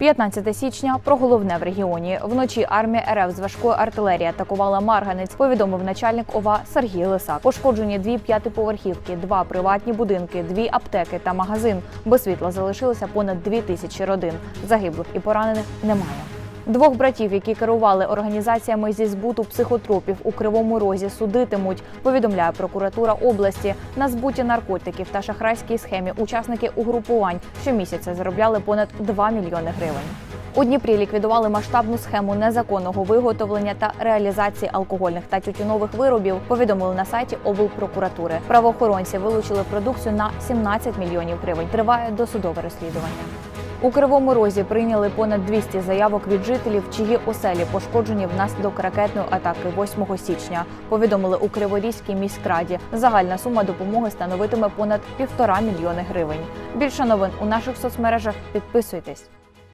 15 січня про головне в регіоні. Вночі армія РФ з важкої артилерії атакувала Марганець. Повідомив начальник ОВА Сергій Лисак. Пошкоджені дві п'ятиповерхівки, два приватні будинки, дві аптеки та магазин. Без світла залишилося понад дві тисячі родин. Загиблих і поранених немає. Двох братів, які керували організаціями зі збуту психотропів у кривому розі, судитимуть. Повідомляє прокуратура області. На збуті наркотиків та шахрайській схемі учасники угрупувань щомісяця заробляли понад 2 мільйони гривень. У Дніпрі ліквідували масштабну схему незаконного виготовлення та реалізації алкогольних та тютюнових виробів. Повідомили на сайті облпрокуратури. Правоохоронці вилучили продукцію на 17 мільйонів гривень. Триває досудове розслідування. У Кривому Розі прийняли понад 200 заявок від жителів, чиї оселі пошкоджені внаслідок ракетної атаки 8 січня. Повідомили у Криворізькій міськраді. Загальна сума допомоги становитиме понад півтора мільйони гривень. Більше новин у наших соцмережах. Підписуйтесь.